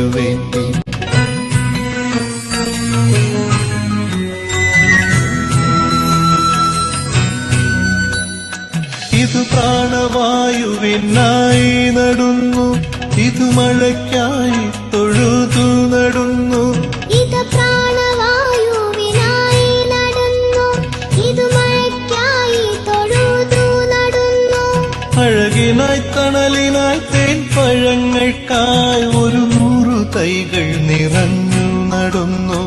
വേണ്ടി ഇത് പ്രാണവായുവിനായി നടുന്നു. ഇത് മഴയ്ക്കായി തൊഴുതു നടുന്നു. ഇത് പ്രാണവായുവിനായി നടന്നു. ഇത് മഴയ്ക്കായി തൊഴുതു നടന്നു. അഴകിനായി തണലിനായി തേൻ പഴങ്ങൾക്കായി ഒരു തൈകൾ നിറഞ്ഞു നടന്നു.